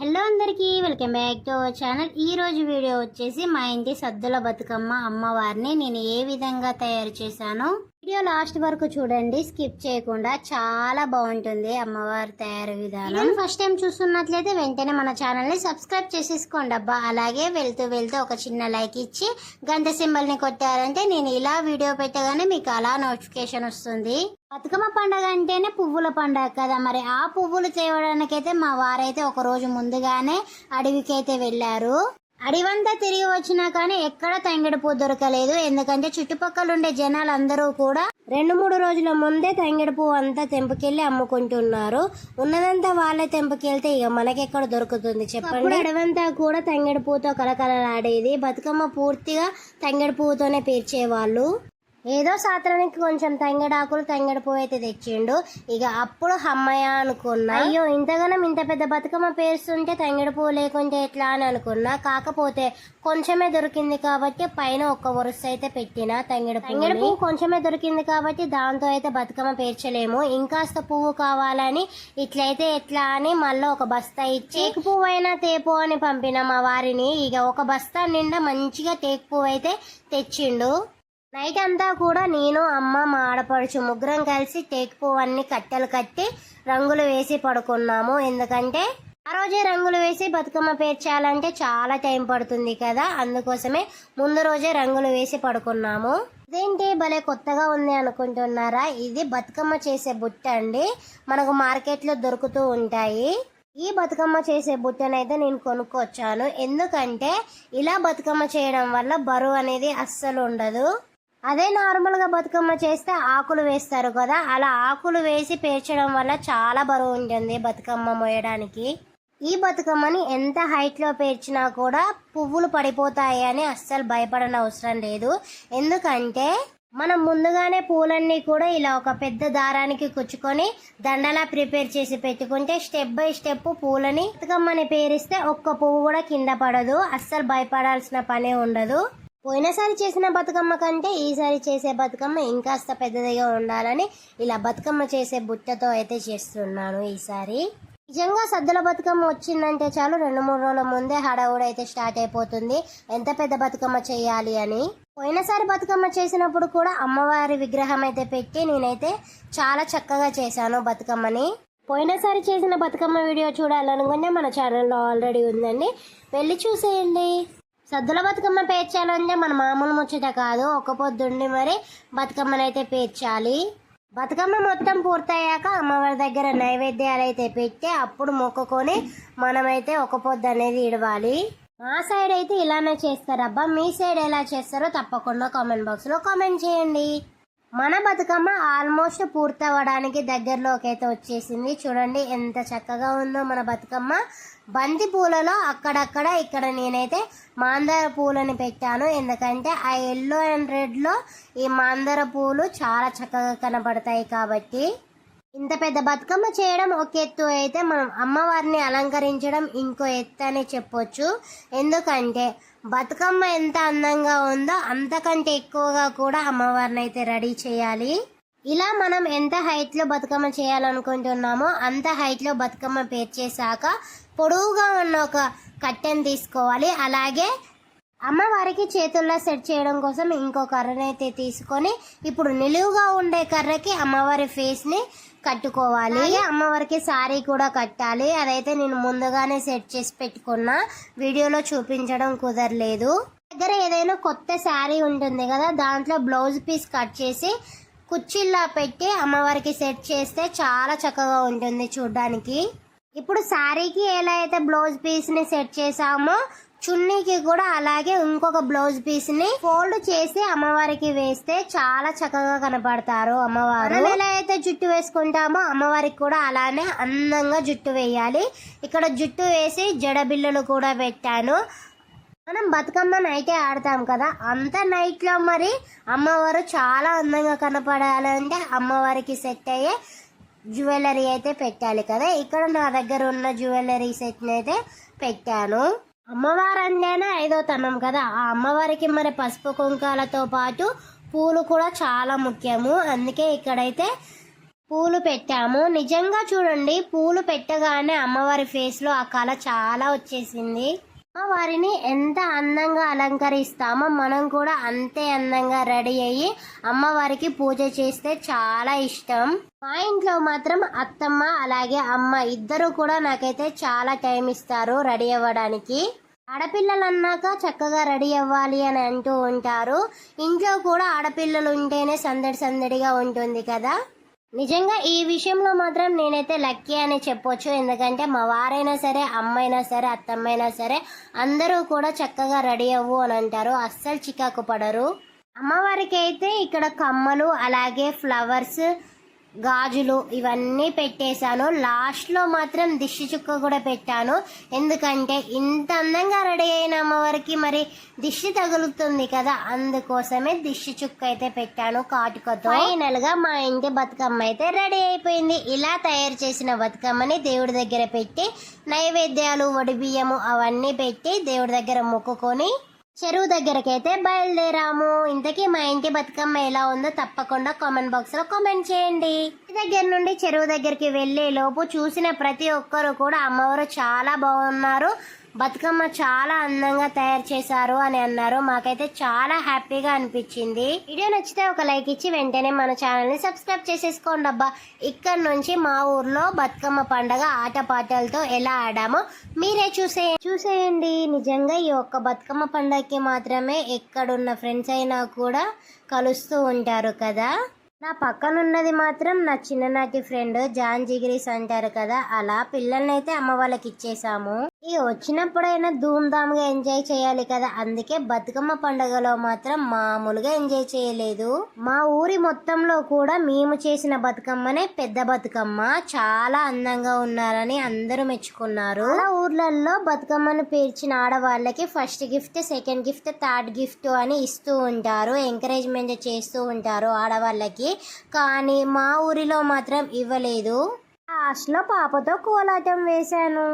Hello అందరికీ welcome back to our channel. ఈ రోజు వీడియో వచ్చేసి మా ఇంటి సద్దుల బతుకమ్మ అమ్మవారిని నేను ఏ విధంగా తయారు చేశానో వీడియో లాస్ట్ వరకు చూడండి స్కిప్ చేయకుండా. చాలా బాగుంటుంది అమ్మవారి తయారు విధానం. ఫస్ట్ టైం చూస్తున్నట్లయితే వెంటనే మన ఛానల్ని సబ్స్క్రైబ్ చేసేసుకోండి. అబ్బా అలాగే వెళ్తూ వెళ్తూ ఒక చిన్న లైక్ ఇచ్చి గంట సింబల్ని కొట్టారంటే నేను ఇలా వీడియో పెట్టగానే మీకు అలా నోటిఫికేషన్ వస్తుంది. బతుకమ్మ పండగ అంటేనే పువ్వుల పండగ కదా. మరి ఆ పువ్వులు చేయడానికైతే మా వారైతే ఒక రోజు ముందుగానే అడవికి అయితే వెళ్ళారు. అడివంతా తిరిగి వచ్చినా కానీ ఎక్కడ తంగిడి పువ్వు దొరకలేదు. ఎందుకంటే చుట్టుపక్కల ఉండే జనాలు అందరూ కూడా రెండు మూడు రోజుల ముందే తంగిడి పువ్వు అంతా తెంపుకెళ్ళి అమ్ముకుంటున్నారు. ఉన్నదంతా వాళ్ళే తెంపుకెళ్తే ఇక మనకెక్కడ దొరుకుతుంది చెప్పండి? అడవంతా కూడా తంగిడి పువ్వుతో కలకలలాడేది బతుకమ్మ పూర్తిగా తంగిడి పువ్వుతోనే పేర్చేవాళ్ళు. ఏదో సాత్రానికి కొంచెం తంగడాకులు తంగడి పువ్వు అయితే తెచ్చిండు. ఇక అప్పుడు హమ్మయ్య అనుకున్నా అయ్యో. ఇంతగానం ఇంత పెద్ద బతుకమ్మ పేరుస్తుంటే తంగడి పువ్వు లేకుంటే ఎట్లా అని అనుకున్నా. కాకపోతే కొంచెమే దొరికింది కాబట్టి పైన ఒక్క వరుస అయితే పెట్టిన తంగడి తంగడి పువ్వు కొంచెమే దొరికింది కాబట్టి దాంతో అయితే బతుకమ్మ పేర్చలేము. ఇంకాస్త పువ్వు కావాలని ఇట్లయితే ఎట్లా అని మళ్ళీ ఒక బస్తా ఇచ్చి తేకు పువ్వు అయినా తేపు అని పంపిన మా వారిని. ఇక ఒక బస్తా నిండా మంచిగా తేకు పువ్వు అయితే తెచ్చిండు. నైట్ అంతా కూడా నేను అమ్మ మా ఆడపడుచు ముగ్గురం కలిసి టేక్ పువ్వన్నీ కట్టెలు కట్టి రంగులు వేసి పడుకున్నాము. ఎందుకంటే ఆ రోజే రంగులు వేసి బతుకమ్మ పేర్చాలంటే చాలా టైం పడుతుంది కదా. అందుకోసమే ముందు రోజే రంగులు వేసి పడుకున్నాము. ఇదేంటి? భలే కొత్తగా ఉంది అనుకుంటున్నారా? ఇది బతుకమ్మ చేసే బుట్ట అండి. మనకు మార్కెట్లో దొరుకుతూ ఉంటాయి. ఈ బతుకమ్మ చేసే బుట్టనైతే నేను కొనుక్కొచ్చాను. ఎందుకంటే ఇలా బతుకమ్మ చేయడం వల్ల బరువు అనేది అస్సలు ఉండదు. అదే నార్మల్గా బతుకమ్మ చేస్తే ఆకులు వేస్తారు కదా అలా ఆకులు వేసి పేర్చడం వల్ల చాలా బరువు ఉంటుంది బతుకమ్మ మోయడానికి ఈ బతుకమ్మని ఎంత హైట్లో పేర్చినా కూడా పువ్వులు పడిపోతాయి అని అస్సలు భయపడన అవసరం లేదు. ఎందుకంటే మనం ముందుగానే పూలన్నీ కూడా ఇలా ఒక పెద్ద దారానికి కుచ్చుకొని దండలా ప్రిపేర్ చేసి పెట్టుకుంటే స్టెప్ బై స్టెప్ పూలని బతుకమ్మని పేరిస్తే ఒక్క పువ్వు కూడా కింద పడదు. అస్సలు భయపడాల్సిన పనే ఉండదు. పోయినసారి చేసిన బతుకమ్మ కంటే ఈసారి చేసే బతుకమ్మ ఇంకాస్త పెద్దదిగా ఉండాలని ఇలా బతుకమ్మ చేసే బుట్టతో అయితే చేస్తున్నాను ఈసారి. నిజంగా సద్దుల బతుకమ్మ వచ్చిందంటే చాలు రెండు మూడు రోజుల ముందే హడావుడి అయితే స్టార్ట్ అయిపోతుంది. ఎంత పెద్ద బతుకమ్మ చేయాలి అని. పోయినసారి బతుకమ్మ చేసినప్పుడు కూడా అమ్మవారి విగ్రహం అయితే పెట్టి నేనైతే చాలా చక్కగా చేశాను బతుకమ్మని. పోయినసారి చేసిన బతుకమ్మ వీడియో చూడాలనుకుంటే మన ఛానల్లో ఆల్రెడీ ఉందండి. వెళ్ళి చూసేయండి. సద్దుల బతుకమ్మ పేర్చాలంటే మన మామూలు ముచ్చట కాదు. ఒక పొద్దుండి మరి బతుకమ్మనైతే పేర్చాలి. బతుకమ్మ మొత్తం పూర్తయ్యాక అమ్మవారి దగ్గర నైవేద్యాలు అయితే పెట్టి అప్పుడు మొక్కుకొని మనమైతే ఒక పొద్దు అనేది ఇడవాలి. మా సైడ్ అయితే ఇలానే చేస్తారబ్బా. మీ సైడ్ ఎలా చేస్తారో తప్పకుండా కామెంట్ బాక్స్లో కామెంట్ చేయండి. మన బతుకమ్మ ఆల్మోస్ట్ పూర్తవడానికి దగ్గరలోకి అయితే వచ్చేసింది. చూడండి ఎంత చక్కగా ఉందో మన బతుకమ్మ. బంతి పూలలో అక్కడక్కడ ఇక్కడ నేనైతే మాందార పూలని పెట్టాను. ఎందుకంటే ఆ ఎల్లో అండ్ రెడ్లో ఈ మాందార పూలు చాలా చక్కగా కనబడతాయి కాబట్టి. ఇంత పెద్ద బతుకమ్మ చేయడం ఒక ఎత్తు అయితే మనం అమ్మవారిని అలంకరించడం ఇంకో ఎత్తు అని చెప్పొచ్చు. ఎందుకంటే బతుకమ్మ ఎంత అందంగా ఉందో అంతకంటే ఎక్కువగా కూడా అమ్మవారిని అయితే రెడీ చేయాలి. ఇలా మనం ఎంత హైట్లో బతుకమ్మ చేయాలనుకుంటున్నామో అంత హైట్లో బతుకమ్మ పేర్చేశాక పొడవుగా ఉన్న ఒక కట్టెను తీసుకోవాలి. అలాగే అమ్మవారికి చేతుల్లో సెట్ చేయడం కోసం ఇంకో కర్రనైతే తీసుకొని ఇప్పుడు నిలువుగా ఉండే కర్రకి అమ్మవారి ఫేస్ని కట్టుకోవాలి. అమ్మవారికి సారీ కూడా కట్టాలి. అదైతే నేను ముందుగానే సెట్ చేసి పెట్టుకున్నా. వీడియోలో చూపించడం కుదరలేదు. దగ్గర ఏదైనా కొత్త శారీ ఉంటుంది కదా దాంట్లో బ్లౌజ్ పీస్ కట్ చేసి కుచ్చిళ్ళా పెట్టి అమ్మవారికి సెట్ చేస్తే చాలా చక్కగా ఉంటుంది చూడ్డానికి. ఇప్పుడు శారీకి ఎలా అయితే బ్లౌజ్ పీస్ని సెట్ చేసామో చున్నీకి కూడా అలాగే ఇంకొక బ్లౌజ్ పీస్ని ఫోల్డ్ చేసి అమ్మవారికి వేస్తే చాలా చక్కగా కనపడతారు అమ్మవారు. మనం ఎలా అయితే జుట్టు వేసుకుంటామో అమ్మవారికి కూడా అలానే అందంగా జుట్టు వేయాలి. ఇక్కడ జుట్టు వేసి జడబిల్లలు కూడా పెట్టాను. మనం బతుకమ్మ నైటే ఆడతాం కదా అంత నైట్లో మరి అమ్మవారు చాలా అందంగా కనపడాలంటే అమ్మవారికి సెట్ అయ్యే జ్యువెలరీ అయితే పెట్టాలి కదా. ఇక్కడ నా దగ్గర ఉన్న జ్యువెలరీ సెట్ని అయితే పెట్టాను. అమ్మవారు అంటేనే ఐదో తనం కదా. ఆ అమ్మవారికి మరి పసుపు కుంకాలతో పాటు పూలు కూడా చాలా ముఖ్యము. అందుకే ఇక్కడైతే పూలు పెట్టాము. నిజంగా చూడండి పూలు పెట్టగానే అమ్మవారి ఫేస్లో ఆ కళ చాలా వచ్చేసింది. అమ్మవారిని ఎంత అందంగా అలంకరిస్తామో మనం కూడా అంతే అందంగా రెడీ అయ్యి అమ్మవారికి పూజ చేస్తే చాలా ఇష్టం. మా ఇంట్లో మాత్రం అత్తమ్మ అలాగే అమ్మ ఇద్దరు కూడా నాకైతే చాలా టైం ఇస్తారు రెడీ అవ్వడానికి. ఆడపిల్లలు అన్నాక చక్కగా రెడీ అవ్వాలి అని అంటూ ఉంటారు. ఇంట్లో కూడా ఆడపిల్లలు ఉంటేనే సందడి సందడిగా ఉంటుంది కదా. నిజంగా ఈ విషయంలో మాత్రం నేనైతే లక్కీ అని చెప్పొచ్చు. ఎందుకంటే మా వారైనా సరే అమ్మైనా సరే అత్తమ్మైనా సరే అందరూ కూడా చక్కగా రెడీ అవ్వు అని అంటారు. అస్సలు చికాకు పడరు. అమ్మవారికి అయితే ఇక్కడ కమ్మలు అలాగే ఫ్లవర్స్ గాజులు ఇవన్నీ పెట్టేశాను. లాస్ట్లో మాత్రం దిష్టి చుక్క కూడా పెట్టాను. ఎందుకంటే ఇంత అందంగా రెడీ అయిన అమ్మవారికి మరి దిష్టి తగులుతుంది కదా అందుకోసమే దిష్టి చుక్క అయితే పెట్టాను. కాటుకతో ఫైనల్గా మా ఇంటి బతుకమ్మ అయితే రెడీ అయిపోయింది. ఇలా తయారు చేసిన బతుకమ్మని దేవుడి దగ్గర పెట్టి నైవేద్యాలు వడి బియ్యము అవన్నీ పెట్టి దేవుడి దగ్గర మొక్కుకొని చెరువు దగ్గరకైతే బయలుదేరాము. ఇంతకీ మా ఇంటి బతుకమ్మ ఎలా ఉందో తప్పకుండా కామెంట్ బాక్స్లో కామెంట్ చేయండి. దగ్గర నుండి చెరువు దగ్గరికి వెళ్ళే లోపు చూసిన ప్రతి ఒక్కరు కూడా అమ్మవారు చాలా బాగున్నారు. బతుకమ్మ చాలా అందంగా తయారు చేశారు అని అన్నారు. మాకైతే చాలా హ్యాపీగా అనిపించింది. వీడియో నచ్చితే ఒక లైక్ ఇచ్చి వెంటనే మన ఛానల్ని సబ్స్క్రైబ్ చేసేసుకోండి అబ్బా. ఇక్కడ నుంచి మా ఊర్లో బతుకమ్మ పండగ ఆటపాటలతో ఎలా ఆడామో మీరే చూసే చూసేయండి. నిజంగా ఈ ఒక్క బతుకమ్మ పండగకి మాత్రమే ఎక్కడున్న ఫ్రెండ్స్ అయినా కూడా కలుస్తూ ఉంటారు కదా. నా పక్కనున్నది మాత్రం నా చిన్ననాటి ఫ్రెండ్ జాన్ జిగిరీస్ అంటారు కదా. అలా పిల్లల్ని అయితే అమ్మ వాళ్ళకి ఇచ్చేసాము ఈ వచ్చినప్పుడైనా ధూమ్ధామ్గా ఎంజాయ్ చేయాలి కదా. అందుకే బతుకమ్మ పండుగలో మాత్రం మామూలుగా ఎంజాయ్ చేయలేదు. మా ఊరి మొత్తంలో కూడా మేము చేసిన బతుకమ్మనే పెద్ద బతుకమ్మ. చాలా అందంగా ఉన్నారని అందరూ మెచ్చుకున్నారు. అలా ఊర్లలో బతుకమ్మను పేర్చిన ఆడవాళ్ళకి first gift second gift third gift అని ఇస్తూ ఉంటారు. ఎంకరేజ్మెంట్ చేస్తూ ఉంటారు ఆడవాళ్ళకి. కానీ మా ఊరిలో మాత్రం ఇవ్వలేదు. లాస్ట్లో పాపతో కోలాటం వేశాను.